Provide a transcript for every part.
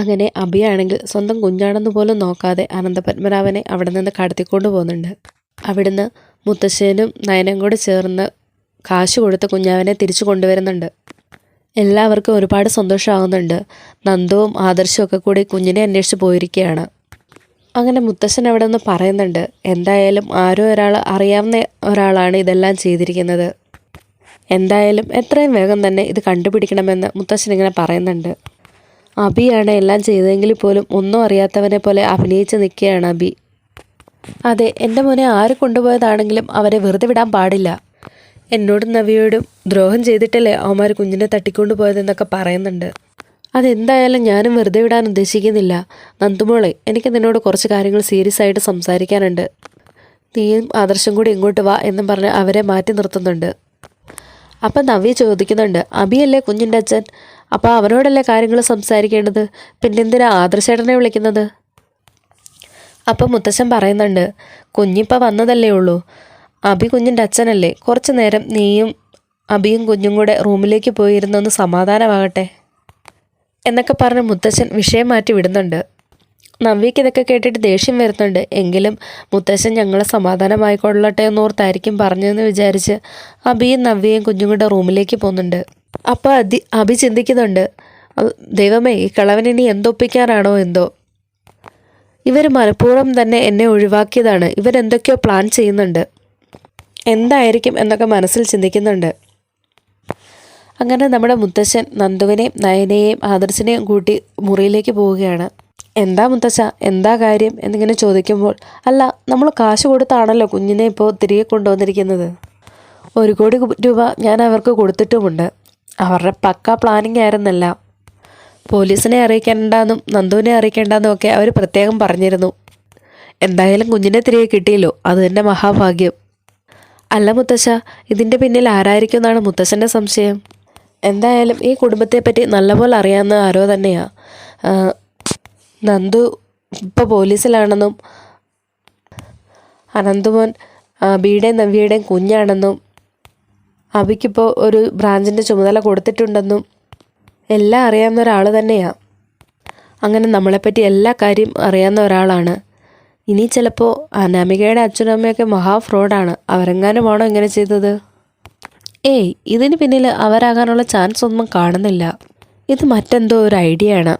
അങ്ങനെ അഭിയാണെങ്കിൽ സ്വന്തം കുഞ്ഞാണെന്ന് പോലും നോക്കാതെ അനന്തപത്മനാഭനെ അവിടെ നിന്ന് കടത്തിക്കൊണ്ട് പോകുന്നുണ്ട്. അവിടുന്ന് മുത്തശ്ശനും നയനും കൂടെ ചേർന്ന് കാശ് കൊടുത്ത് കുഞ്ഞാവനെ തിരിച്ചു കൊണ്ടുവരുന്നുണ്ട്. എല്ലാവർക്കും ഒരുപാട് സന്തോഷമാകുന്നുണ്ട്. നന്ദുവും ആദർശവും ഒക്കെ കൂടി കുഞ്ഞിനെ അന്വേഷിച്ച് പോയിരിക്കുകയാണ്. അങ്ങനെ മുത്തശ്ശൻ അവിടെ നിന്ന് പറയുന്നുണ്ട് എന്തായാലും ആരോ ഒരാൾ അറിയാവുന്ന ഒരാളാണ് ഇതെല്ലാം ചെയ്തിരിക്കുന്നത്. എന്തായാലും എത്രയും വേഗം തന്നെ ഇത് കണ്ടുപിടിക്കണമെന്ന് മുത്തശ്ശൻ ഇങ്ങനെ പറയുന്നുണ്ട്. അബിയാണ് എല്ലാം ചെയ്തതെങ്കിൽ പോലും ഒന്നും അറിയാത്തവനെ പോലെ അഭിനയിച്ച് നിൽക്കുകയാണ് അബി. അതെ എന്റെ മോനെ ആര് കൊണ്ടുപോയതാണെങ്കിലും അവരെ വെറുതെ വിടാൻ പാടില്ല. എന്നോടും നവിയോടും ദ്രോഹം ചെയ്തിട്ടല്ലേ അവന്മാർ കുഞ്ഞിനെ തട്ടിക്കൊണ്ടു പോയതെന്നൊക്കെ പറയുന്നുണ്ട്. അതെന്തായാലും ഞാനും വെറുതെ വിടാൻ ഉദ്ദേശിക്കുന്നില്ല. നന്ദുമോളെ എനിക്ക് നിന്നോട് കുറച്ച് കാര്യങ്ങൾ സീരിയസ് ആയിട്ട് സംസാരിക്കാനുണ്ട്. നീയും ആദർശം കൂടി ഇങ്ങോട്ട് വാ എന്നും പറഞ്ഞ് അവരെ മാറ്റി നിർത്തുന്നുണ്ട്. അപ്പം നവി ചോദിക്കുന്നുണ്ട് അബിയല്ലേ കുഞ്ഞിന്റെ അച്ഛൻ? അപ്പോൾ അവനോടല്ലേ കാര്യങ്ങൾ സംസാരിക്കേണ്ടത്? പിന്നെന്തിനാ ആദർശേട്ടനെ വിളിക്കുന്നത്? അപ്പം മുത്തശ്ശൻ പറയുന്നുണ്ട് കുഞ്ഞിപ്പോൾ വന്നതല്ലേ ഉള്ളൂ. അഭി കുഞ്ഞിന്റെ അച്ഛനല്ലേ. കുറച്ച് നേരം നീയും അഭിയും കുഞ്ഞും കൂടെ റൂമിലേക്ക് പോയിരുന്നൊന്ന് സമാധാനമാകട്ടെ. എന്നൊക്കെ പറഞ്ഞ് മുത്തശ്ശൻ വിഷയം മാറ്റി വിടുന്നുണ്ട്. നവ്യക്ക് ഇതൊക്കെ കേട്ടിട്ട് ദേഷ്യം വരുന്നുണ്ട്. എങ്കിലും മുത്തശ്ശൻ ഞങ്ങളെ സമാധാനമായിക്കൊള്ളട്ടെ എന്നോർത്തായിരിക്കും പറഞ്ഞതെന്ന് വിചാരിച്ച് അബിയും നവ്യയും കുഞ്ഞുങ്ങളുടെ റൂമിലേക്ക് പോകുന്നുണ്ട്. അപ്പോൾ അതി അഭി ചിന്തിക്കുന്നുണ്ട് ദൈവമേ ഈ കളവൻ ഇനി എന്തൊപ്പിക്കാനാണോ എന്തോ? ഇവർ മനഃപൂർവം തന്നെ എന്നെ ഒഴിവാക്കിയതാണ്. ഇവരെന്തൊക്കെയോ പ്ലാൻ ചെയ്യുന്നുണ്ട്. എന്തായിരിക്കും എന്നൊക്കെ മനസ്സിൽ ചിന്തിക്കുന്നുണ്ട്. അങ്ങനെ നമ്മുടെ മുത്തശ്ശൻ നന്ദുവിനെയും നയനയെയും ആദർശിനെയും കൂട്ടി മുറിയിലേക്ക് പോവുകയാണ്. എന്താ മുത്തശ്ശ? എന്താ കാര്യം? എന്നിങ്ങനെ ചോദിക്കുമ്പോൾ അല്ല നമ്മൾ കാശ് കൊടുത്താണല്ലോ കുഞ്ഞിനെ ഇപ്പോൾ തിരികെ കൊണ്ടുവന്നിരിക്കുന്നത്. ഒരു കോടി രൂപ ഞാൻ അവർക്ക് കൊടുത്തിട്ടുമുണ്ട്. അവരുടെ പക്ക പ്ലാനിങ് ആയിരുന്നല്ല. പോലീസിനെ അറിയിക്കേണ്ടെന്നും നന്ദുവിനെ അറിയിക്കേണ്ടെന്നും ഒക്കെ അവർ പ്രത്യേകം പറഞ്ഞിരുന്നു. എന്തായാലും കുഞ്ഞിനെ തിരികെ കിട്ടിയല്ലോ അത് തന്നെ മഹാഭാഗ്യം. അല്ല മുത്തശ്ശ ഇതിന്റെ പിന്നിൽ ആരായിരിക്കും എന്നാണ് മുത്തശ്ശന്റെ സംശയം. എന്തായാലും ഈ കുടുംബത്തെപ്പറ്റി നല്ലപോലെ അറിയാവുന്ന ആരോ തന്നെയാ. നന്ദു ഇപ്പോൾ പോലീസിലാണെന്നും അനന്തുമോൻ ബിയുടെയും നവ്യയുടെയും കുഞ്ഞാണെന്നും അബിക്കിപ്പോൾ ഒരു ബ്രാഞ്ചിന്റെ ചുമതല കൊടുത്തിട്ടുണ്ടെന്നും എല്ലാം അറിയാവുന്ന ഒരാൾ തന്നെയാണ് അങ്ങനെ നമ്മളെപ്പറ്റി എല്ലാ കാര്യം അറിയാവുന്ന ഒരാളാണ്. ഇനി ചിലപ്പോൾ അനാമികയുടെ അച്ഛനും അമ്മയൊക്കെ മഹാ ഫ്രോഡാണ്. അവരെങ്ങാനുമാണോ ഇങ്ങനെ ചെയ്തത്? ഏയ് ഇതിന് പിന്നിൽ അവരാകാനുള്ള ചാൻസ് ഒന്നും കാണുന്നില്ല. ഇത് മറ്റെന്തോ ഒരു ഐഡിയ ആണ്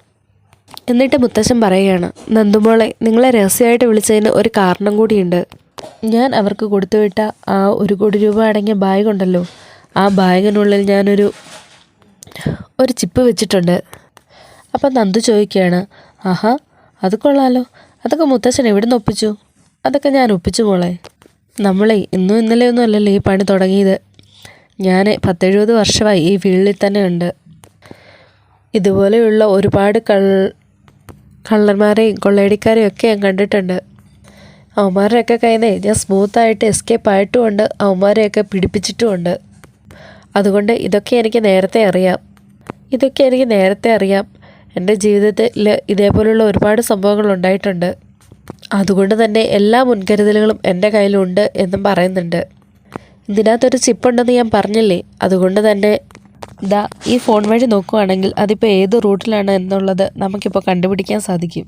എന്നിട്ട് മുത്തശ്ശൻ പറയുകയാണ് നന്ദുമോളെ നിങ്ങളെ രഹസ്യമായിട്ട് വിളിച്ചതിന് ഒരു കാരണം കൂടിയുണ്ട്. ഞാൻ അവർക്ക് കൊടുത്തുവിട്ട ആ ഒരു കോടി രൂപ അടങ്ങിയ ബാഗ് ഉണ്ടല്ലോ. ആ ബാഗിനുള്ളിൽ ഞാനൊരു ഒരു ചിപ്പ് വെച്ചിട്ടുണ്ട്. അപ്പം നന്ദു ചോദിക്കുകയാണ് ആഹാ അത് കൊള്ളാലോ. അതൊക്കെ മുത്തശ്ശൻ എവിടെ നിന്ന് ഒപ്പിച്ചു? അതൊക്കെ ഞാൻ ഒപ്പിച്ചു മോളെ. നമ്മളെ ഇന്നും ഇന്നലെ ഒന്നും അല്ലല്ലോ ഈ പണി തുടങ്ങിയത്. ഞാൻ പത്തെഴുപത് വർഷമായി ഈ ഫീൽഡിൽ തന്നെ ഉണ്ട്. ഇതുപോലെയുള്ള ഒരുപാട് കള്ളന്മാരെയും കൊള്ളയടിക്കാരെയും ഒക്കെ ഞാൻ കണ്ടിട്ടുണ്ട്. അവന്മാരുടെയൊക്കെ കയ്യിൽ നിന്ന് ഞാൻ സ്മൂത്തായിട്ട് എസ്കേപ്പ് ആയിട്ടുമുണ്ട്. അവന്മാരെയൊക്കെ പിടിപ്പിച്ചിട്ടുമുണ്ട്. അതുകൊണ്ട് ഇതൊക്കെ എനിക്ക് നേരത്തെ അറിയാം. ഇതൊക്കെ എനിക്ക് നേരത്തെ അറിയാം. എന്റെ ജീവിതത്തിൽ ഇതേപോലുള്ള ഒരുപാട് സംഭവങ്ങൾ ഉണ്ടായിട്ടുണ്ട്. അതുകൊണ്ട് തന്നെ എല്ലാ മുൻകരുതലുകളും എന്റെ കയ്യിലുണ്ട് എന്നും പറയുന്നുണ്ട്. ഇതിനകത്തൊരു ചിപ്പുണ്ടെന്ന് ഞാൻ പറഞ്ഞില്ലേ? അതുകൊണ്ട് തന്നെ ദാ ഈ ഫോൺ വഴി നോക്കുകയാണെങ്കിൽ അതിപ്പോൾ ഏത് റൂട്ടിലാണ് എന്നുള്ളത് നമുക്കിപ്പോൾ കണ്ടുപിടിക്കാൻ സാധിക്കും.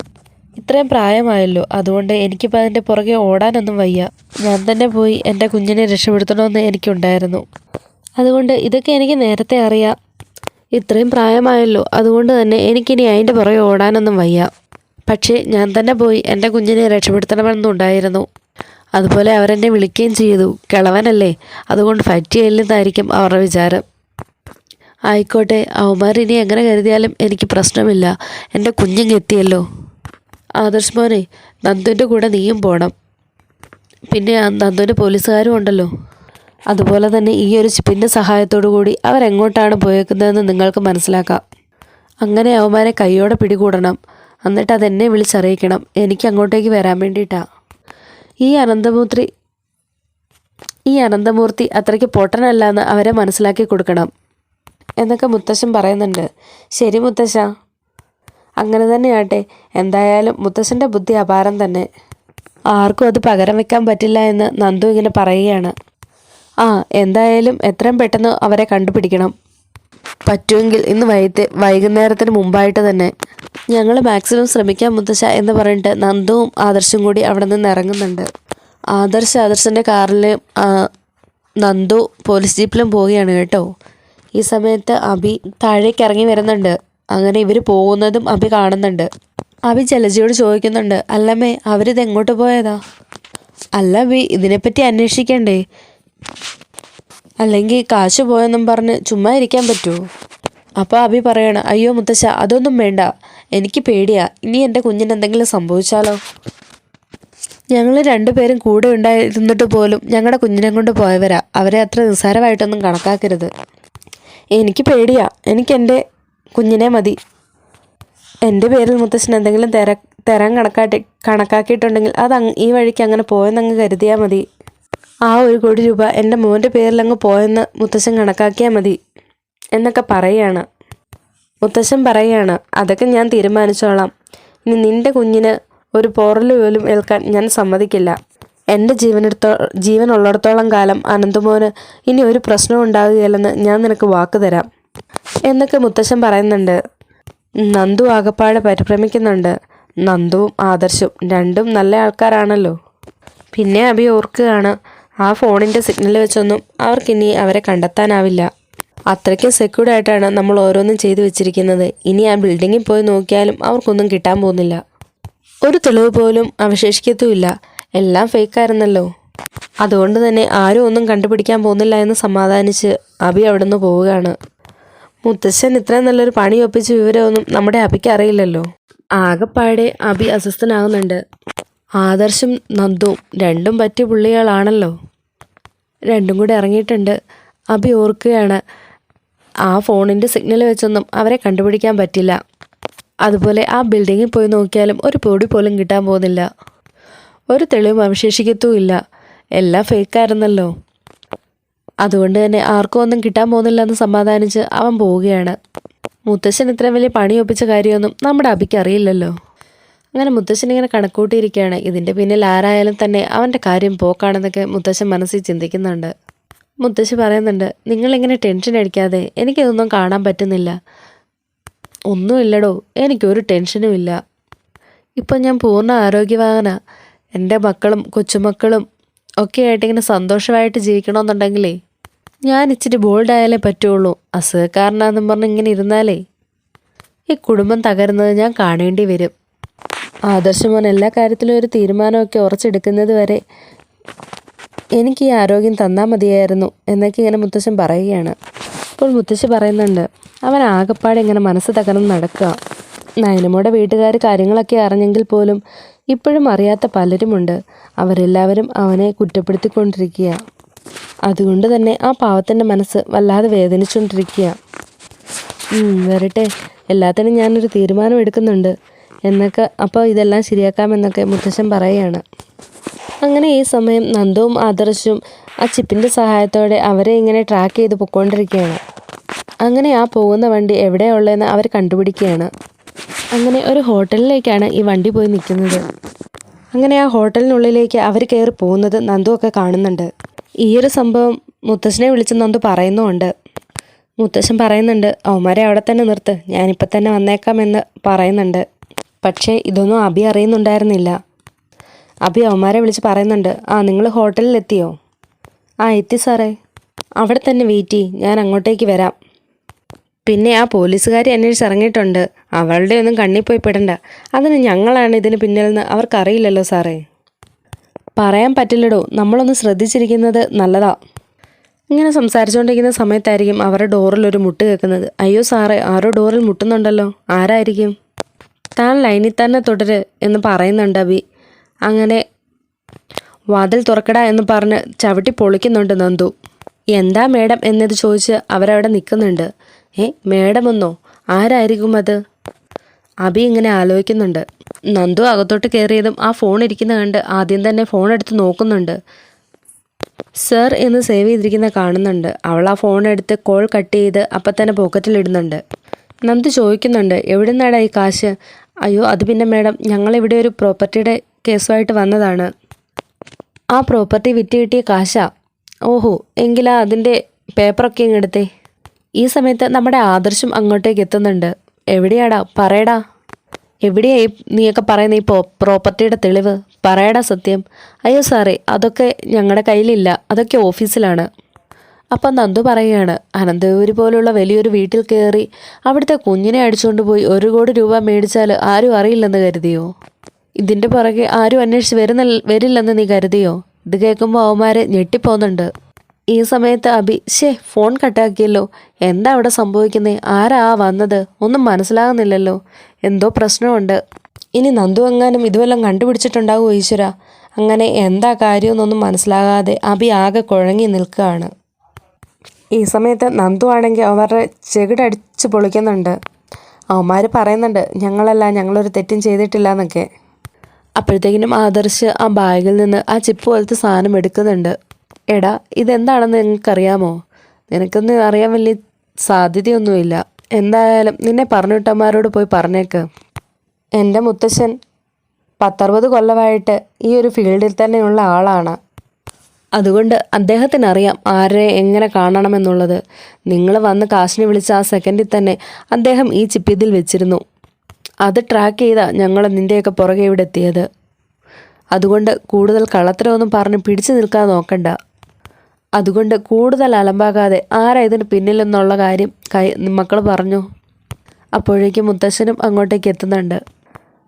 ഇത്രയും പ്രായമായല്ലോ. അതുകൊണ്ട് എനിക്കിപ്പോൾ അതിന്റെ പുറകെ ഓടാനൊന്നും വയ്യ. ഞാൻ തന്നെ പോയി എന്റെ കുഞ്ഞിനെ രക്ഷപ്പെടുത്തണമെന്ന് എനിക്കുണ്ടായിരുന്നു. അതുകൊണ്ട് ഇതൊക്കെ എനിക്ക് നേരത്തെ അറിയാം. ഇത്രയും പ്രായമായല്ലോ. അതുകൊണ്ട് തന്നെ എനിക്കിനി അതിന്റെ പുറകെ ഓടാനൊന്നും വയ്യ. പക്ഷേ ഞാൻ തന്നെ പോയി എന്റെ കുഞ്ഞിനെ രക്ഷപ്പെടുത്തണമെന്നുണ്ടായിരുന്നു. അതുപോലെ അവരെന്നെ വിളിക്കുകയും ചെയ്തു. കിളവനല്ലേ? അതുകൊണ്ട് ഫൈറ്റ് ചെയ്യില്ലെന്നായിരിക്കും അവരുടെ വിചാരം. ആയിക്കോട്ടെ അവന്മാർ ഇനി എങ്ങനെ കരുതിയാലും എനിക്ക് പ്രശ്നമില്ല. എന്റെ കുഞ്ഞിങ് എത്തിയല്ലോ ആദർശ് മോനെ നന്ദുവിന്റെ കൂടെ നീയും പോകണം പിന്നെ നന്ദുവിന്റെ പോലീസുകാരും ഉണ്ടല്ലോ. അതുപോലെ തന്നെ ഈ ഒരു ചിപ്പിന്റെ സഹായത്തോടു കൂടി അവരെങ്ങോട്ടാണ് പോയേക്കുന്നതെന്ന് നിങ്ങൾക്ക് മനസ്സിലാക്കാം. അങ്ങനെ അവന്മാരെ കൈയോടെ പിടികൂടണം. എന്നിട്ട് അതെന്നെ വിളിച്ചറിയിക്കണം. എനിക്ക് അങ്ങോട്ടേക്ക് വരാൻ വേണ്ടിയിട്ടാണ് ഈ അനന്തമൂർത്തി ഈ അനന്തമൂർത്തി അത്രയ്ക്ക് പൊട്ടനല്ല എന്ന് അവരെ മനസ്സിലാക്കി കൊടുക്കണം. എന്നൊക്കെ മുത്തശ്ശൻ പറയുന്നുണ്ട്. ശരി മുത്തശ്ശ. അങ്ങനെ തന്നെയാട്ടെ. എന്തായാലും മുത്തശ്ശന്റെ ബുദ്ധി അപാരം തന്നെ. ആർക്കും അത് പകരം വെക്കാൻ പറ്റില്ല എന്ന് നന്ദു ഇങ്ങനെ പറയുകയാണ്. ആ എന്തായാലും എത്രയും പെട്ടെന്ന് അവരെ കണ്ടുപിടിക്കണം. പറ്റുമെങ്കിൽ ഇന്ന് വൈകിട്ട് വൈകുന്നേരത്തിന് മുമ്പായിട്ട് തന്നെ. ഞങ്ങൾ മാക്സിമം ശ്രമിക്കാം മുത്തശ്ശ എന്ന് പറഞ്ഞിട്ട് നന്ദുവും ആദർശും കൂടി അവിടെ നിന്ന് ഇറങ്ങുന്നുണ്ട്. ആദർശ് ആദർശന്റെ കാറിൽ നന്ദു പോലീസ് ജീപ്പിലും പോവുകയാണ് കേട്ടോ. ഈ സമയത്ത് അബി താഴേക്ക് ഇറങ്ങി വരുന്നുണ്ട്. അങ്ങനെ ഇവർ പോകുന്നതും അഭി കാണുന്നുണ്ട്. അഭി ജലജയോട് ചോദിക്കുന്നുണ്ട് അല്ലമ്മേ അവരിത് എങ്ങോട്ട് പോയതാ? അല്ല അഭി ഇതിനെപ്പറ്റി അന്വേഷിക്കണ്ടേ. അല്ലെങ്കിൽ കാശ് പോയെന്നും പറഞ്ഞ് ചുമ്മാ ഇരിക്കാൻ പറ്റുമോ അപ്പോൾ അഭി പറയണം അയ്യോ മുത്തശ്ശ അതൊന്നും വേണ്ട. എനിക്ക് പേടിയാ. ഇനി എന്റെ കുഞ്ഞിന് എന്തെങ്കിലും സംഭവിച്ചാലോ? ഞങ്ങൾ രണ്ടുപേരും കൂടെ ഉണ്ടായിരുന്നിട്ട് പോലും ഞങ്ങളുടെ കുഞ്ഞിനെ കൊണ്ട് പോയവരാ. അവരെ അത്ര നിസ്സാരമായിട്ടൊന്നും കണക്കാക്കരുത്. എനിക്ക് പേടിയാ. എനിക്ക് എന്റെ കുഞ്ഞിനെ മതി. എന്റെ പേരിൽ മുത്തശ്ശൻ എന്തെങ്കിലും തര തരാൻ കണക്കാട്ടി കണക്കാക്കിയിട്ടുണ്ടെങ്കിൽ അത് ഈ വഴിക്ക് അങ്ങനെ പോയെന്നങ്ങ് കരുതിയാൽ മതി. ആ ഒരു കോടി രൂപ എന്റെ മോന്റെ പേരിൽ അങ്ങ് പോയെന്ന് മുത്തശ്ശൻ കണക്കാക്കിയാൽ മതി എന്നൊക്കെ പറയുകയാണ് മുത്തശ്ശൻ പറയുകയാണ് അതൊക്കെ ഞാൻ തീരുമാനിച്ചോളാം. ഇനി നിന്റെ കുഞ്ഞിന് ഒരു പോറൽ പോലും ഏൽക്കാൻ ഞാൻ സമ്മതിക്കില്ല. എന്റെ ജീവനെടുത്തോ ജീവനുള്ളിടത്തോളം കാലം അനന്തമോന് ഇനി ഒരു പ്രശ്നവും ഉണ്ടാകുകയില്ലെന്ന് ഞാൻ നിനക്ക് വാക്ക് തരാം. എന്നൊക്കെ മുത്തശ്ശൻ പറയുന്നുണ്ട്. നന്ദു ആകപ്പാടെ പരിഭ്രമിക്കുന്നുണ്ട്. നന്ദുവും ആദർശും രണ്ടും നല്ല ആൾക്കാരാണല്ലോ. പിന്നെ അഭി ഓർക്കുകയാണ് ആ ഫോണിന്റെ സിഗ്നൽ വെച്ചൊന്നും അവർക്കിനി അവരെ കണ്ടെത്താനാവില്ല. അത്രയ്ക്കും സെക്യൂർഡ് ആയിട്ടാണ് നമ്മൾ ഓരോന്നും ചെയ്തു വെച്ചിരിക്കുന്നത്. ഇനി ആ ബിൽഡിങ്ങിൽ പോയി നോക്കിയാലും അവർക്കൊന്നും കിട്ടാൻ പോകുന്നില്ല. ഒരു തെളിവ് പോലും അവശേഷിക്കത്തുമില്ല. എല്ലാം ഫേക്കായിരുന്നല്ലോ അതുകൊണ്ട് തന്നെ ആരും ഒന്നും കണ്ടുപിടിക്കാൻ പോകുന്നില്ല എന്ന് സമാധാനിച്ച് അഭി അവിടുന്ന് പോവുകയാണ്. മുത്തശ്ശൻ ഇത്രയും നല്ലൊരു പണി ഒപ്പിച്ച വിവരമൊന്നും നമ്മുടെ അഭിക്ക് അറിയില്ലല്ലോ. ആകെപ്പാടെ അഭി അസ്വസ്ഥനാകുന്നുണ്ട്. ആദർശും നന്ദും രണ്ടും പറ്റിയ പുള്ളികളാണല്ലോ. രണ്ടും കൂടെ ഇറങ്ങിയിട്ടുണ്ട്. അഭി ഓർക്കുകയാണ് ആ ഫോണിന്റെ സിഗ്നൽ വെച്ചൊന്നും അവരെ കണ്ടുപിടിക്കാൻ പറ്റില്ല. അതുപോലെ ആ ബിൽഡിങ്ങിൽ പോയി നോക്കിയാലും ഒരു പൊടി പോലും കിട്ടാൻ പോകുന്നില്ല. ഒരു തെളിവും അവശേഷിക്കത്തുമില്ല. എല്ലാം ഫേക്കായിരുന്നല്ലോ. അതുകൊണ്ട് തന്നെ ആർക്കും ഒന്നും കിട്ടാൻ പോകുന്നില്ല എന്ന് സമാധാനിച്ച് അവൻ പോവുകയാണ്. മുത്തശ്ശൻ ഇത്രയും വലിയ പണി ഒപ്പിച്ച കാര്യമൊന്നും നമ്മുടെ അഭിക്ക് അറിയില്ലല്ലോ. അങ്ങനെ മുത്തശ്ശൻ ഇങ്ങനെ കണക്കൂട്ടിയിരിക്കുകയാണ്. ഇതിന്റെ പിന്നിൽ ആരായാലും തന്നെ അവന്റെ കാര്യം പോക്കാണെന്നൊക്കെ മുത്തശ്ശൻ മനസ്സിൽ ചിന്തിക്കുന്നുണ്ട്. മുത്തശ്ശി പറയുന്നുണ്ട് നിങ്ങളിങ്ങനെ ടെൻഷൻ അടിക്കാതെ എനിക്കിതൊന്നും കാണാൻ പറ്റുന്നില്ല. ഒന്നുമില്ലടോ എനിക്കൊരു ടെൻഷനും ഇല്ല. ഇപ്പം ഞാൻ പൂർണ ആരോഗ്യവാഹന എന്റെ മക്കളും കൊച്ചുമക്കളും ഒക്കെ ആയിട്ട് ഇങ്ങനെ സന്തോഷമായിട്ട് ജീവിക്കണമെന്നുണ്ടെങ്കിലേ ഞാൻ ഇച്ചിരി ബോൾഡായാലേ പറ്റുള്ളൂ അസുഖക്കാരനാന്നും പറഞ്ഞ് ഇങ്ങനെ ഇരുന്നാലേ. ഈ കുടുംബം തകരുന്നത് ഞാൻ കാണേണ്ടി വരും. ആദർശമോൻ എല്ലാ കാര്യത്തിലും ഒരു തീരുമാനമൊക്കെ ഉറച്ചെടുക്കുന്നത് വരെ എനിക്ക് ഈ ആരോഗ്യം തന്നാൽ മതിയായിരുന്നു എന്നൊക്കെ ഇങ്ങനെ മുത്തശ്ശൻ പറയുകയാണ്. അപ്പോൾ മുത്തശ്ശി പറയുന്നുണ്ട് അവൻ ആകെപ്പാടെ ഇങ്ങനെ മനസ്സ് തകർന്ന് നടക്കുക. നയനമോടെ വീട്ടുകാർ കാര്യങ്ങളൊക്കെ അറിഞ്ഞെങ്കിൽ പോലും ഇപ്പോഴും അറിയാത്ത പലരുമുണ്ട്. അവരെല്ലാവരും അവനെ കുറ്റപ്പെടുത്തിക്കൊണ്ടിരിക്കുക. അതുകൊണ്ട് തന്നെ ആ പാവത്തിന്റെ മനസ്സ് വല്ലാതെ വേദനിച്ചുകൊണ്ടിരിക്കുക വരട്ടെ. എല്ലാത്തിനും ഞാനൊരു തീരുമാനം എടുക്കുന്നുണ്ട്. എന്നൊക്കെ അപ്പോൾ ഇതെല്ലാം ശരിയാക്കാമെന്നൊക്കെ മുത്തശ്ശൻ പറയുകയാണ് അങ്ങനെ ഈ സമയം നന്ദവും ആദർശും ആ ചിപ്പിന്റെ സഹായത്തോടെ അവരെ ഇങ്ങനെ ട്രാക്ക് ചെയ്ത് പൊയ്ക്കൊണ്ടിരിക്കുകയാണ്. അങ്ങനെ ആ പോകുന്ന വണ്ടി എവിടെയുള്ളതെന്ന് അവർ കണ്ടുപിടിക്കുകയാണ്. അങ്ങനെ ഒരു ഹോട്ടലിലേക്കാണ് ഈ വണ്ടി പോയി നിൽക്കുന്നത്. അങ്ങനെ ആ ഹോട്ടലിനുള്ളിലേക്ക് അവർ കയറി പോകുന്നത് നന്ദുവൊക്കെ കാണുന്നുണ്ട്. ഈ ഒരു സംഭവം മുത്തശ്ശനെ വിളിച്ചെന്നൊന്ന് പറയുന്നുമുണ്ട്. മുത്തശ്ശൻ പറയുന്നുണ്ട് അവന്മാരെ അവിടെ തന്നെ നിർത്ത് ഞാനിപ്പോൾ തന്നെ വന്നേക്കാം എന്ന് പറയുന്നുണ്ട്. പക്ഷേ ഇതൊന്നും അഭി അറിയുന്നുണ്ടായിരുന്നില്ല. അഭി അവന്മാരെ വിളിച്ച് പറയുന്നുണ്ട് ആ നിങ്ങൾ ഹോട്ടലിൽ എത്തിയോ ആ എത്തി സാറേ. അവിടെ തന്നെ വെയിറ്റ് ചെയ്യും ഞാൻ അങ്ങോട്ടേക്ക് വരാം. പിന്നെ ആ പോലീസുകാരി അന്വേഷിച്ച് ഇറങ്ങിയിട്ടുണ്ട്. അവളുടെ ഒന്നും കണ്ണിൽ പോയി പെടണ്ട. അതിന് ഞങ്ങളാണ് ഇതിന് പിന്നിൽ നിന്ന് അവർക്കറിയില്ലല്ലോ സാറേ. പറയാൻ പറ്റില്ലടോ. നമ്മളൊന്ന് ശ്രദ്ധിച്ചിരിക്കുന്നത് നല്ലതാ. ഇങ്ങനെ സംസാരിച്ചുകൊണ്ടിരിക്കുന്ന സമയത്തായിരിക്കും അവരുടെ ഡോറിൽ ഒരു മുട്ട് കേൾക്കുന്നത്. അയ്യോ സാറേ ആരോ ഡോറിൽ മുട്ടുന്നുണ്ടല്ലോ. ആരായിരിക്കും? താൻ ലൈനിൽ തന്നെ തുടര് എന്ന് പറയുന്നുണ്ട് അബി അങ്ങനെ വാതിൽ തുറക്കടാ എന്ന് പറഞ്ഞ് ചവിട്ടി പൊളിക്കുന്നുണ്ട് നന്ദു. എന്താ മേഡം എന്നത് ചോദിച്ച് അവരവിടെ നിൽക്കുന്നുണ്ട്? ഏ മേഡമെന്നോ? ആരായിരിക്കും അത്? അബി ഇങ്ങനെ ആലോചിക്കുന്നുണ്ട്. നന്ദു അകത്തോട്ട് കയറിയതും ആ ഫോൺ ഇരിക്കുന്ന കണ്ട് ആദ്യം തന്നെ ഫോൺ എടുത്ത് നോക്കുന്നുണ്ട്. സർ എന്ന് സേവ് ചെയ്തിരിക്കുന്ന കാണുന്നുണ്ട്. അവൾ ആ ഫോൺ എടുത്ത് കോൾ കട്ട് ചെയ്ത് അപ്പം തന്നെ പോക്കറ്റിലിടുന്നുണ്ട് നന്ദു ചോദിക്കുന്നുണ്ട് എവിടെ നിന്നാടാ ഈ കാശ്? അയ്യോ അത് പിന്നെ മാഡം ഞങ്ങളിവിടെ ഒരു പ്രോപ്പർട്ടിയുടെ കേസുമായിട്ട് വന്നതാണ്. ആ പ്രോപ്പർട്ടി വിറ്റ് കിട്ടിയ കാശാ. ഓഹോ എങ്കിലാ അതിന്റെ പേപ്പറൊക്കെ ഇങ്ങെടുത്തേ ഈ സമയത്ത് നമ്മുടെ ആദർശം അങ്ങോട്ടേക്ക് എത്തുന്നുണ്ട്. എവിടെയാടാ? പറയടാ. എവിടെയായി നീയൊക്കെ പറയുന്ന ഈ പ്രോപ്പർട്ടിയുടെ തെളിവ്? പറയടാ സത്യം. അയ്യോ സാറേ അതൊക്കെ ഞങ്ങളുടെ കയ്യിലില്ല. അതൊക്കെ ഓഫീസിലാണ്. അപ്പം നന്ദു പറയുകയാണ് അനന്തപുരി പോലുള്ള വലിയൊരു വീട്ടിൽ കയറി അവിടുത്തെ കുഞ്ഞിനെ അടിച്ചുകൊണ്ട് പോയി ഒരു കോടി രൂപ മേടിച്ചാൽ ആരും അറിയില്ലെന്ന് കരുതിയോ? ഇതിന്റെ പുറകെ ആരും അന്വേഷിച്ച് വരുന്ന വരില്ലെന്ന് നീ കരുതിയോ? ഇത് കേൾക്കുമ്പോൾ അവന്മാരെ ഞെട്ടിപ്പോകുന്നുണ്ട് ഈ സമയത്ത് അബി ഷേ ഫോൺ കട്ടാക്കിയല്ലോ. എന്താ അവിടെ സംഭവിക്കുന്നത് ആരാ വന്നത്? ഒന്നും മനസ്സിലാകുന്നില്ലല്ലോ. എന്തോ പ്രശ്നമുണ്ട്. ഇനി നന്ദു എങ്ങാനും ഇതുവെല്ലാം കണ്ടുപിടിച്ചിട്ടുണ്ടാകുമോ ഈശ്വര? അങ്ങനെ എന്താ കാര്യമെന്നൊന്നും മനസ്സിലാകാതെ അബി ആകെ കുഴങ്ങി നിൽക്കുകയാണ്. ഈ സമയത്ത് നന്ദു ആണെങ്കിൽ അവരുടെ ചെകിടടിച്ച് പൊളിക്കുന്നുണ്ട്. അവന്മാർ പറയുന്നുണ്ട് ഞങ്ങളല്ല ഞങ്ങളൊരു തെറ്റും ചെയ്തിട്ടില്ല എന്നൊക്കെ അപ്പോഴത്തേക്കിനും ആദർശ് ആ ബാഗിൽ നിന്ന് ആ ചിപ്പ് പോലത്തെ സാധനം എടുക്കുന്നുണ്ട്. എടാ ഇതെന്താണെന്ന് നിങ്ങൾക്കറിയാമോ? നിനക്കൊന്നും അറിയാൻ വലിയ സാധ്യതയൊന്നുമില്ല. എന്തായാലും നിന്നെ പറഞ്ഞിട്ടന്മാരോട് പോയി പറഞ്ഞേക്ക്. എന്റെ മുത്തശ്ശൻ പത്തറുപത് കൊല്ലമായിട്ട് ഈ ഒരു ഫീൽഡിൽ തന്നെയുള്ള ആളാണ്. അതുകൊണ്ട് അദ്ദേഹത്തിനറിയാം ആരെ എങ്ങനെ കാണണമെന്നുള്ളത്. നിങ്ങൾ വന്ന് കാശിനെ വിളിച്ച ആ സെക്കൻഡിൽ തന്നെ അദ്ദേഹം ഈ ചിപ്പിതിൽ വെച്ചിരുന്നു. അത് ട്രാക്ക് ചെയ്താ ഞങ്ങൾ നിന്റെയൊക്കെ പുറകെ ഇവിടെ എത്തിയത്. അതുകൊണ്ട് കൂടുതൽ കള്ളത്തരമൊന്നും പറഞ്ഞ് പിടിച്ചു നിൽക്കാൻ നോക്കണ്ട. അതുകൊണ്ട് കൂടുതൽ അലമ്പാകാതെ ആരാ ഇതിന് പിന്നിലെന്നുള്ള കാര്യം കൈ മക്കൾ പറഞ്ഞു. അപ്പോഴേക്കും മുത്തശ്ശനും അങ്ങോട്ടേക്ക് എത്തുന്നുണ്ട്.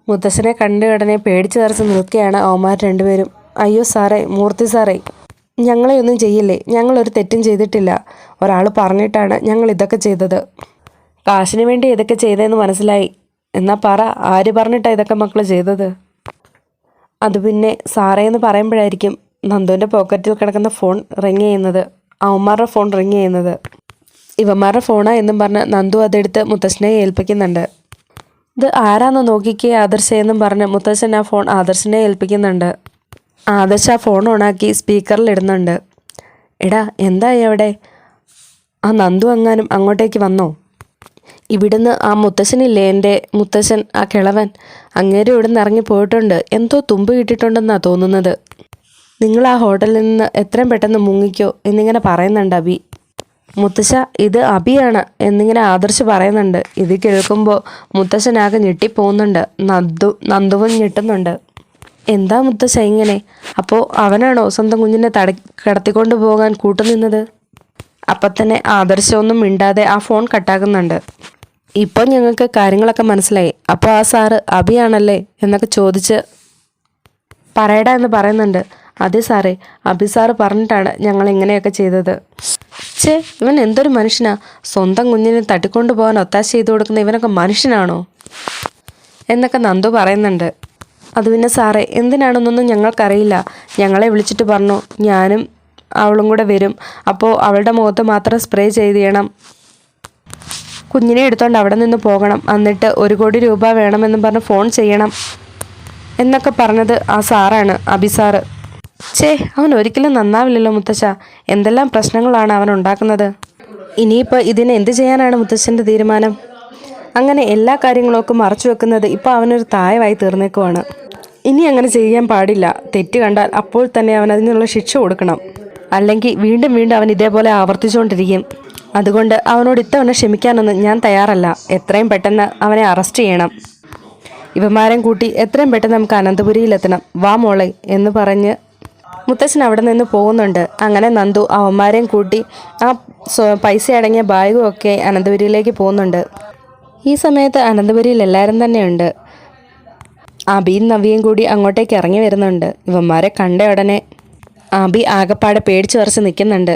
മുത്തശ്ശനെ കണ്ട ഉടനെ പേടിച്ചു തറച്ച് നിൽക്കുകയാണ് അവന്മാർ രണ്ടുപേരും. അയ്യോ സാറേ മൂർത്തി സാറേ ഞങ്ങളെ ഒന്നും ചെയ്യില്ലേ? ഞങ്ങളൊരു തെറ്റും ചെയ്തിട്ടില്ല. ഒരാൾ പറഞ്ഞിട്ടാണ് ഞങ്ങൾ ഇതൊക്കെ ചെയ്തത്. കാശിന് വേണ്ടി ഇതൊക്കെ ചെയ്തതെന്ന് മനസ്സിലായി. എന്നാ പറ ആര് പറഞ്ഞിട്ടാണ് ഇതൊക്കെ മക്കൾ ചെയ്തത്? അത് പിന്നെ സാറേ എന്ന് പറയുമ്പോഴായിരിക്കും നന്ദുവിന്റെ പോക്കറ്റിൽ കിടക്കുന്ന ഫോൺ റിങ് ചെയ്യുന്നത് അവന്മാരുടെ ഫോൺ റിങ് ചെയ്യുന്നത്. ഇവന്മാരുടെ ഫോണാ എന്നും പറഞ്ഞ് നന്ദു അതെടുത്ത് മുത്തശ്ശനെ ഏൽപ്പിക്കുന്നുണ്ട്. ഇത് ആരാന്ന് നോക്കിക്കേ ആദർശ എന്നും പറഞ്ഞ് മുത്തശ്ശൻ ആ ഫോൺ ആദർശനെ ഏൽപ്പിക്കുന്നുണ്ട്. ആദർശ ആ ഫോൺ ഓണാക്കി സ്പീക്കറിൽ ഇടുന്നുണ്ട്. എടാ എന്തായി അവിടെ? ആ നന്ദു എങ്ങാനും അങ്ങോട്ടേക്ക് വന്നോ? ഇവിടുന്ന് ആ മുത്തശ്ശനില്ലേ എന്റെ മുത്തശ്ശൻ ആ കിളവൻ? അങ്ങേരും ഇവിടുന്ന് ഇറങ്ങി പോയിട്ടുണ്ട് എന്തോ തുമ്പ് കിട്ടിയിട്ടുണ്ടെന്നാണ് തോന്നുന്നത്. നിങ്ങൾ ആ ഹോട്ടലിൽ നിന്ന് എത്രയും പെട്ടെന്ന് മുങ്ങിക്കോ എന്നിങ്ങനെ പറയുന്നുണ്ട് അബി. മുത്തശ്ശ ഇത് അബിയാണ് എന്നിങ്ങനെ ആദർശ് പറയുന്നുണ്ട്. ഇത് കേൾക്കുമ്പോൾ മുത്തശ്ശനാകെ ഞെട്ടിപ്പോകുന്നുണ്ട്. നന്ദു നന്ദുവും ഞെട്ടുന്നുണ്ട്. എന്താ മുത്തശ്ശ ഇങ്ങനെ? അപ്പോൾ അവനാണോ സ്വന്തം കുഞ്ഞിനെ തട കടത്തിക്കൊണ്ട് പോകാൻ കൂട്ടുനിന്നത്? അപ്പം തന്നെ ആദർശമൊന്നും മിണ്ടാതെ ആ ഫോൺ കട്ടാക്കുന്നുണ്ട്. ഇപ്പോൾ ഞങ്ങൾക്ക് കാര്യങ്ങളൊക്കെ മനസ്സിലായി. അപ്പോൾ ആ സാറ് അബിയാണല്ലേ എന്നൊക്കെ ചോദിച്ച് പറയടാ എന്ന് പറയുന്നുണ്ട്. അതെ സാറേ അഭി പറഞ്ഞിട്ടാണ് ഞങ്ങൾ ഇങ്ങനെയൊക്കെ ചെയ്തത്. ഛേ ഇവൻ എന്തൊരു മനുഷ്യനാ? സ്വന്തം കുഞ്ഞിനെ തട്ടിക്കൊണ്ടു പോകാൻ ഒത്താശ ചെയ്തു കൊടുക്കുന്ന ഇവനൊക്കെ മനുഷ്യനാണോ? എന്നൊക്കെ നന്ദു പറയുന്നുണ്ട്. അത് പിന്നെ സാറേ എന്തിനാണെന്നൊന്നും ഞങ്ങൾക്കറിയില്ല. ഞങ്ങളെ വിളിച്ചിട്ട് പറഞ്ഞു ഞാനും അവളും കൂടെ വരും. അപ്പോൾ അവളുടെ മുഖത്ത് മാത്രം സ്പ്രേ ചെയ്ത് ചെയ്യണം. കുഞ്ഞിനെ എടുത്തോണ്ട് അവിടെ നിന്ന് പോകണം. എന്നിട്ട് ഒരു കോടി രൂപ വേണമെന്നും പറഞ്ഞ് ഫോൺ ചെയ്യണം. എന്നൊക്കെ പറഞ്ഞത് ആ സാറാണ് അബി സാറ്. ഛേ അവൻ ഒരിക്കലും നന്നാവില്ലല്ലോ മുത്തശ്ശ എന്തെല്ലാം പ്രശ്നങ്ങളാണ് അവൻ ഉണ്ടാക്കുന്നത്? ഇനിയിപ്പോൾ ഇതിനെ എന്ത് ചെയ്യാനാണ് മുത്തശ്ശന്റെ തീരുമാനം? അങ്ങനെ എല്ലാ കാര്യങ്ങളൊക്കെ മറച്ചു വെക്കുന്നത് ഇപ്പോൾ അവനൊരു തായവായി തീർന്നേക്കുവാണ്. ഇനി അങ്ങനെ ചെയ്യാൻ പാടില്ല. തെറ്റ് കണ്ടാൽ അപ്പോൾ തന്നെ അവൻ അതിനുള്ള ശിക്ഷ കൊടുക്കണം. അല്ലെങ്കിൽ വീണ്ടും വീണ്ടും അവൻ ഇതേപോലെ ആവർത്തിച്ചുകൊണ്ടിരിക്കും. അതുകൊണ്ട് അവനോട് ഇത്തവണ ക്ഷമിക്കാനൊന്നും ഞാൻ തയ്യാറല്ല. എത്രയും പെട്ടെന്ന് അവനെ അറസ്റ്റ് ചെയ്യണം. ഇവന്മാരെയും കൂട്ടി എത്രയും പെട്ടെന്ന് നമുക്ക് അനന്തപുരിയിലെത്തണം. വാ മോളെ എന്ന് പറഞ്ഞ് മുത്തച്ഛൻ അവിടെ നിന്ന് പോകുന്നുണ്ട്. അങ്ങനെ നന്ദു അവന്മാരെയും കൂട്ടി ആ പൈസ അടങ്ങിയ ബാഗും ഒക്കെ അനന്തപുരിയിലേക്ക് പോകുന്നുണ്ട്. ഈ സമയത്ത് അനന്തപുരിയിൽ എല്ലാവരും തന്നെയുണ്ട്. അബിയും നവിയും കൂടി അങ്ങോട്ടേക്ക് ഇറങ്ങി വരുന്നുണ്ട്. ഇവന്മാരെ കണ്ട ഉടനെ അബി ആകപ്പാടെ പേടിച്ചു വരച്ച് നിൽക്കുന്നുണ്ട്.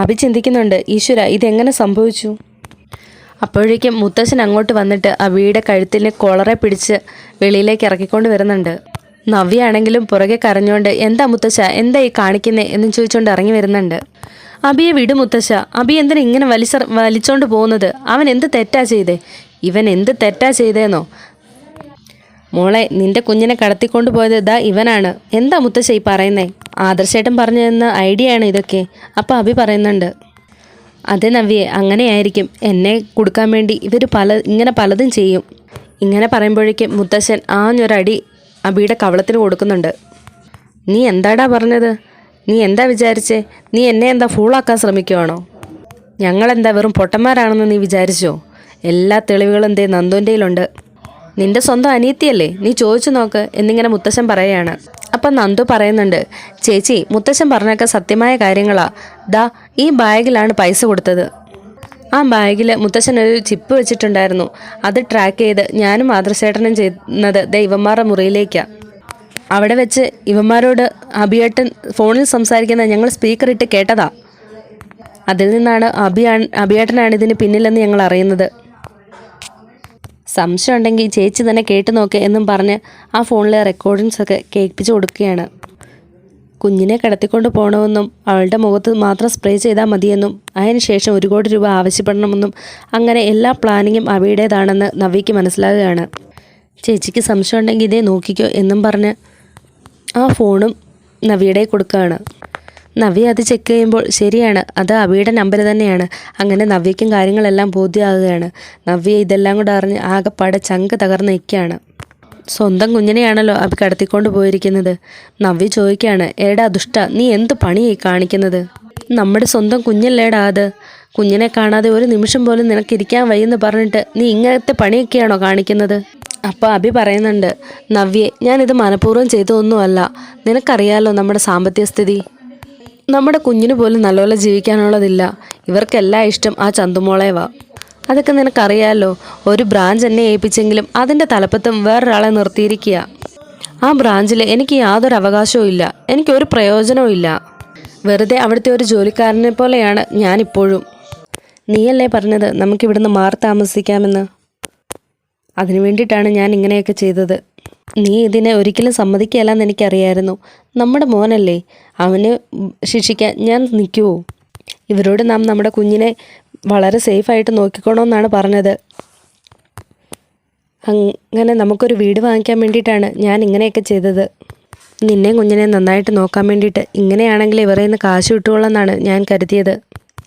അബി ചിന്തിക്കുന്നുണ്ട് ഈശ്വര ഇതെങ്ങനെ സംഭവിച്ചു? അപ്പോഴേക്കും മുത്തശ്ശൻ അങ്ങോട്ട് വന്നിട്ട് അബിയുടെ കഴുത്തിന് കോളറെ പിടിച്ച് വെളിയിലേക്ക് ഇറക്കിക്കൊണ്ട് വരുന്നുണ്ട്. നവ്യാണെങ്കിലും പുറകെ കരഞ്ഞുകൊണ്ട് എന്താ മുത്തശ്ശ? എന്താ ഈ കാണിക്കുന്നേ? എന്ന് ചോദിച്ചുകൊണ്ട് ഇറങ്ങി വരുന്നുണ്ട്. അബിയെ വിട് മുത്തശ്ശ. അബി എന്തിനാ ഇങ്ങനെ വലിച്ച വലിച്ചോണ്ട് പോകുന്നത്? അവൻ എന്ത് തെറ്റാ ചെയ്തേ? ഇവൻ എന്ത് തെറ്റാ ചെയ്തേന്നോ? മോളെ നിന്റെ കുഞ്ഞിനെ കടത്തിക്കൊണ്ട് പോയത് ഇതാ ഇവനാണ്. എന്താ മുത്തശ്ശ ഈ പറയുന്നേ? ആദർശേട്ടൻ പറഞ്ഞു തന്ന ഐഡിയ ആണ് ഇതൊക്കെ. അപ്പോൾ അഭി പറയുന്നുണ്ട്. അതെ നവ്യെ അങ്ങനെയായിരിക്കും. എന്നെ കൊടുക്കാൻ വേണ്ടി ഇവർ പല ഇങ്ങനെ പലതും ചെയ്യും. ഇങ്ങനെ പറയുമ്പോഴേക്കും മുത്തശ്ശൻ ആഞ്ഞൊരടി അബിയുടെ കവളത്തിന് കൊടുക്കുന്നുണ്ട്. നീ എന്താടാ പറഞ്ഞത്? നീ എന്താ വിചാരിച്ചേ? നീ എന്നെ എന്താ ഫൂളാക്കാൻ ശ്രമിക്കുവാണോ? ഞങ്ങളെന്താ വെറും പൊട്ടന്മാരാണെന്ന് നീ വിചാരിച്ചോ? എല്ലാ തെളിവുകളും ദേ നന്ദുന്റെയിലുണ്ട് നിന്റെ സ്വന്തം അനിയത്തിയല്ലേ? നീ ചോദിച്ചു നോക്ക് എന്നിങ്ങനെ മുത്തശ്ശൻ പറയുകയാണ്. അപ്പം നന്ദു പറയുന്നുണ്ട് ചേച്ചി മുത്തശ്ശൻ പറഞ്ഞൊക്കെ സത്യമായ കാര്യങ്ങളാ. ദാ ഈ ബാഗിലാണ് പൈസ കൊടുത്തത്. ആ ബാഗിൽ മുത്തശ്ശൻ ഒരു ചിപ്പ് വെച്ചിട്ടുണ്ടായിരുന്നു. അത് ട്രാക്ക് ചെയ്ത് ഞാനും മാതൃശേട്ടനും ചെയ്യുന്നത് ദൈവന്മാരുടെ മുറിയിലേക്കാണ് അവിടെ വെച്ച് ഇവന്മാരോട് അഭിയേട്ടൻ ഫോണിൽ സംസാരിക്കുന്ന ഞങ്ങൾ സ്പീക്കർ ഇട്ട് കേട്ടതാ. അതിൽ നിന്നാണ് അഭിയാ അഭിയേട്ടനാണ് ഇതിന് പിന്നിലെന്ന് ഞങ്ങൾ അറിയുന്നത്. സംശയം ഉണ്ടെങ്കിൽ ചേച്ചി തന്നെ കേട്ടു നോക്ക് എന്നും പറഞ്ഞ് ആ ഫോണിലെ റെക്കോർഡിങ്സ് ഒക്കെ കേൾപ്പിച്ചു കൊടുക്കുകയാണ്. കുഞ്ഞിനെ കിടത്തിക്കൊണ്ട് പോകണമെന്നും അവളുടെ മുഖത്ത് മാത്രം സ്പ്രേ ചെയ്താൽ മതിയെന്നും അതിനുശേഷം ഒരു കോടി രൂപ ആവശ്യപ്പെടണമെന്നും അങ്ങനെ എല്ലാ പ്ലാനിങ്ങും അവയുടേതാണെന്ന് നവിക്ക് മനസ്സിലാകുകയാണ് ചേച്ചിക്ക് സംശയം ഉണ്ടെങ്കിൽ ഇതേ നോക്കിക്കോ എന്നും പറഞ്ഞ് ആ ഫോണും നവിയുടെ കൊടുക്കുകയാണ്. നവ്യ അത് ചെക്ക് ചെയ്യുമ്പോൾ ശരിയാണ് അത് അവിയുടെ നമ്പർ തന്നെയാണ്. അങ്ങനെ നവ്യയ്ക്കും കാര്യങ്ങളെല്ലാം ബോധ്യമാകുകയാണ്. നവ്യ ഇതെല്ലാം കൂടെ അറിഞ്ഞ് ആകെപ്പാടെ ചങ്ക് തകർന്ന് നിൽക്കുകയാണ്. സ്വന്തം കുഞ്ഞിനെയാണല്ലോ അഭി കടത്തിക്കൊണ്ട് പോയിരിക്കുന്നത്. നവ്യ ചോദിക്കുകയാണ് ഏടാ ദുഷ്ട നീ എന്ത് പണിയായി കാണിക്കുന്നത്? നമ്മുടെ സ്വന്തം കുഞ്ഞല്ലേടാ അത്? കുഞ്ഞിനെ കാണാതെ ഒരു നിമിഷം പോലും നിനക്കിരിക്കാൻ വയ്യെന്ന് പറഞ്ഞിട്ട് നീ ഇങ്ങനത്തെ പണിയൊക്കെയാണോ കാണിക്കുന്നത്? അപ്പോൾ അഭി പറയുന്നുണ്ട് നവ്യെ ഞാനിത് മനഃപൂർവം ചെയ്തതൊന്നുമല്ല. നിനക്കറിയാലോ നമ്മുടെ സാമ്പത്തിക സ്ഥിതി നമ്മുടെ കുഞ്ഞിന് പോലും നല്ലപോലെ ജീവിക്കാനുള്ളതില്ല. ഇവർക്കെല്ലാം ഇഷ്ടം ആ ചന്തുമോളേവാ. അതൊക്കെ നിനക്കറിയാലോ. ഒരു ബ്രാഞ്ച് എന്നെ ഏൽപ്പിച്ചെങ്കിലും അതിന്റെ തലപ്പത്തും വേറൊരാളെ നിർത്തിയിരിക്കുക. ആ ബ്രാഞ്ചിൽ എനിക്ക് യാതൊരു അവകാശവും ഇല്ല. എനിക്കൊരു പ്രയോജനവും ഇല്ല. വെറുതെ അവിടുത്തെ ഒരു ജോലിക്കാരനെ പോലെയാണ് ഞാനിപ്പോഴും. നീയല്ലേ പറഞ്ഞത് നമുക്കിവിടുന്ന് മാറി താമസിക്കാമെന്ന്? അതിനു വേണ്ടിയിട്ടാണ് ഞാൻ ഇങ്ങനെയൊക്കെ ചെയ്തത്. നീ ഇതിനെ ഒരിക്കലും സമ്മതിക്കുകയല്ലെന്ന് എനിക്കറിയായിരുന്നു. നമ്മുടെ മോനല്ലേ. അവന് ശിക്ഷിക്കാൻ ഞാൻ നിൽക്കുമോ ഇവരോട് നാം നമ്മുടെ കുഞ്ഞിനെ വളരെ സേഫ് സേഫായിട്ട് നോക്കിക്കോണമെന്നാണ് പറഞ്ഞത്. അങ്ങനെ നമുക്കൊരു വീട് വാങ്ങിക്കാൻ വേണ്ടിയിട്ടാണ് ഞാൻ ഇങ്ങനെയൊക്കെ ചെയ്തത്. നിന്നെ കുഞ്ഞിനെ നന്നായിട്ട് നോക്കാൻ വേണ്ടിയിട്ട് ഇങ്ങനെയാണെങ്കിൽ ഇവരെ നിന്ന് കാശ് കിട്ടുകയുള്ളെന്നാണ് ഞാൻ കരുതിയത്.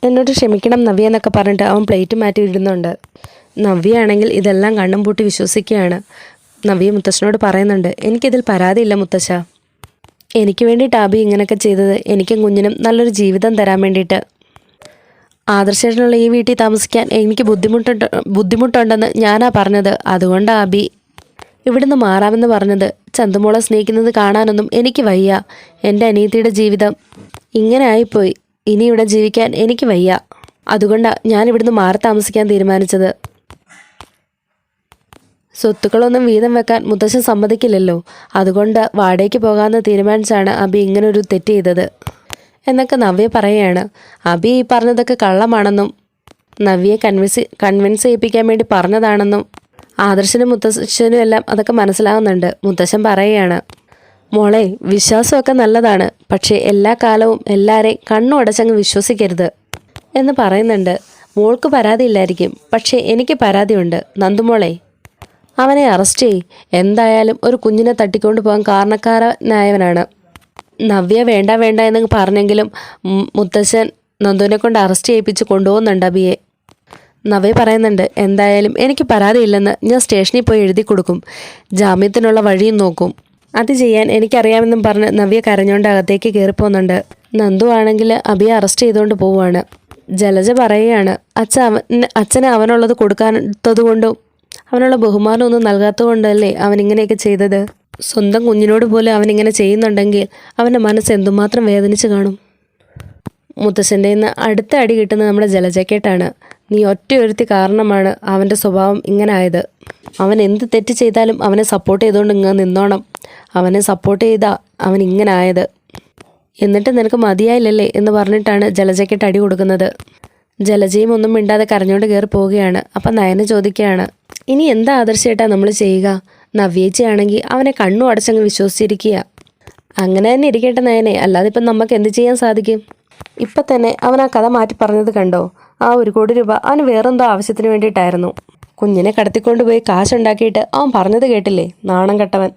എന്നോട് ക്ഷമിക്കണം നവ്യ എന്നൊക്കെ പറഞ്ഞിട്ട് അവൻ പ്ലേറ്റ് മാറ്റി ഇടുന്നുണ്ട്. നവ്യയാണെങ്കിൽ ഇതെല്ലാം കണ്ണും പൂട്ടി വിശ്വസിക്കുകയാണ്. നവ്യ മുത്തശ്ശനോട് പറയുന്നുണ്ട് എനിക്കിതിൽ പരാതിയില്ല മുത്തശ്ശ. എനിക്ക് വേണ്ടി ടാബി ഇങ്ങനെയൊക്കെ ചെയ്തത് എനിക്കും കുഞ്ഞിനും നല്ലൊരു ജീവിതം തരാൻ വേണ്ടിയിട്ട്. ആദർശേട്ടനുള്ള ഈ വീട്ടിൽ താമസിക്കാൻ എനിക്ക് ബുദ്ധിമുട്ടുണ്ട് ബുദ്ധിമുട്ടുണ്ടെന്ന് ഞാനാ പറഞ്ഞത്. അതുകൊണ്ട് ആബി ഇവിടുന്ന് മാറാമെന്ന് പറഞ്ഞത്. ചന്തുമോളെ സ്നേഹിക്കുന്നത് കാണാനൊന്നും എനിക്ക് വയ്യ. എന്റെ അനിയത്തിയുടെ ജീവിതം ഇങ്ങനെ ആയിപ്പോയി. ഇനി ഇവിടെ ജീവിക്കാൻ എനിക്ക് വയ്യ. അതുകൊണ്ടാണ് ഞാൻ ഇവിടുന്ന് മാറി താമസിക്കാൻ തീരുമാനിച്ചത്. സ്വത്തുക്കളൊന്നും വീതം വെക്കാൻ മുത്തശ്ശൻ സമ്മതിക്കില്ലല്ലോ. അതുകൊണ്ട് വാടകയ്ക്ക് പോകാമെന്ന് തീരുമാനിച്ചാണ് അബി ഇങ്ങനൊരു തെറ്റ് ചെയ്തത്. എന്നൊക്കെ നവ്യ പറയുകയാണ്. അബി ഈ പറഞ്ഞതൊക്കെ കള്ളമാണെന്നും നവ്യയെ കൺവിൻസ് കൺവിൻസ് ചെയ്യിപ്പിക്കാൻ വേണ്ടി പറഞ്ഞതാണെന്നും ആദർശനും മുത്തശ്ശനും എല്ലാം അതൊക്കെ മനസ്സിലാവുന്നുണ്ട്. മുത്തശ്ശൻ പറയുകയാണ് മോളെ വിശ്വാസമൊക്കെ നല്ലതാണ് പക്ഷേ എല്ലാ കാലവും എല്ലാവരെയും കണ്ണു അടച്ചങ്ങ് വിശ്വസിക്കരുത് എന്ന് പറയുന്നുണ്ട്. മോൾക്ക് പരാതിയില്ലായിരിക്കും പക്ഷേ എനിക്ക് പരാതിയുണ്ട്. നന്ദുമോളെ അവനെ അറസ്റ്റ് ചെയ് എന്തായാലും ഒരു കുഞ്ഞിനെ തട്ടിക്കൊണ്ടു പോകാൻ കാരണക്കാരനായവനാണ്. നവ്യ വേണ്ട വേണ്ട എന്ന് പറഞ്ഞെങ്കിലും മുത്തശ്ശൻ നന്ദുവിനെ കൊണ്ട് അറസ്റ്റ് ചെയ്യിപ്പിച്ച് കൊണ്ടുപോകുന്നുണ്ട് അബിയെ. നവ്യ പറയുന്നുണ്ട് എന്തായാലും എനിക്ക് പരാതിയില്ലെന്ന് ഞാൻ സ്റ്റേഷനിൽ പോയി എഴുതി കൊടുക്കും. ജാമ്യത്തിനുള്ള വഴിയും നോക്കും. അത് ചെയ്യാൻ എനിക്കറിയാമെന്നും പറഞ്ഞ് നവ്യ കരഞ്ഞുകൊണ്ട് അകത്തേക്ക് കയറിപ്പോകുന്നുണ്ട്. നന്ദു ആണെങ്കിൽ അബിയെ അറസ്റ്റ് ചെയ്തുകൊണ്ട് പോവുകയാണ്. ജലജ പറയുകയാണ് അച്ഛൻ അവൻ അച്ഛന് അവനുള്ളത് കൊടുക്കാത്തത് കൊണ്ടും അവനുള്ള ബഹുമാനമൊന്നും നൽകാത്തത് കൊണ്ടല്ലേ അവൻ ഇങ്ങനെയൊക്കെ ചെയ്തത്? സ്വന്തം കുഞ്ഞിനോട് പോലെ അവനിങ്ങനെ ചെയ്യുന്നുണ്ടെങ്കിൽ അവന്റെ മനസ്സ് എന്തുമാത്രം വേദനിച്ച് കാണും? മുത്തശ്ശന്റെ നിന്ന് അടുത്ത അടി കിട്ടുന്ന നമ്മുടെ ജലജക്കേട്ടാണ് നീ ഒറ്റയൊരുത്തി കാരണമാണ് അവന്റെ സ്വഭാവം ഇങ്ങനെ ആയത്. അവൻ എന്ത് തെറ്റ് ചെയ്താലും അവനെ സപ്പോർട്ട് ചെയ്തുകൊണ്ട് ഇങ്ങനെ നിന്നോണം. അവനെ സപ്പോർട്ട് ചെയ്താ അവൻ ഇങ്ങനെ ആയത്. എന്നിട്ട് നിനക്ക് മതിയായില്ലല്ലേ എന്ന് പറഞ്ഞിട്ടാണ് ജലജയ്ക്കിട്ട് അടി കൊടുക്കുന്നത്. ജലജയും ഒന്നും മിണ്ടാതെ കരഞ്ഞുകൊണ്ട് കയറി പോവുകയാണ്. അപ്പം നയന ചോദിക്കുകയാണ് ഇനി എന്താ ആദർശേട്ടാ നമ്മൾ ചെയ്യുക? നവ്യേച്ചയാണെങ്കിൽ അവനെ കണ്ണു അടച്ചങ്ങ് വിശ്വസിച്ചിരിക്കുക. അങ്ങനെ തന്നെ ഇരിക്കട്ടെ നയനെ. അല്ലാതെ ഇപ്പം നമുക്ക് എന്ത് ചെയ്യാൻ സാധിക്കും? ഇപ്പം തന്നെ അവൻ ആ കഥ മാറ്റി പറഞ്ഞത് കണ്ടോ? ആ ഒരു കോടി രൂപ അവന് വേറെന്തോ ആവശ്യത്തിന് വേണ്ടിയിട്ടായിരുന്നു. കുഞ്ഞിനെ കടത്തിക്കൊണ്ടുപോയി കാശുണ്ടാക്കിയിട്ട് അവൻ പറഞ്ഞത് കേട്ടില്ലേ? നാണം കെട്ടവൻ.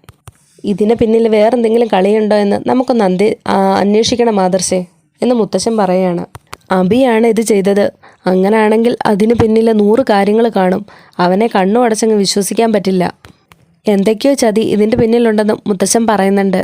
ഇതിന് പിന്നിൽ വേറെന്തെങ്കിലും കളിയുണ്ടോ എന്ന് നമുക്കൊന്ന് അന്തി അന്വേഷിക്കണം ആദർശേ എന്ന് മുത്തശ്ശൻ പറയുകയാണ്. അബിയാണ് ഇത് ചെയ്തത്. അങ്ങനാണെങ്കിൽ അതിന് പിന്നിലെ നൂറ് കാര്യങ്ങൾ കാണും. അവനെ കണ്ണു അടച്ചങ്ങ് വിശ്വസിക്കാൻ പറ്റില്ല. എന്തൊക്കെയോ ചതി ഇതിന്റെ പിന്നിലുണ്ടെന്നും മുത്തശ്ശൻ പറയുന്നുണ്ട്.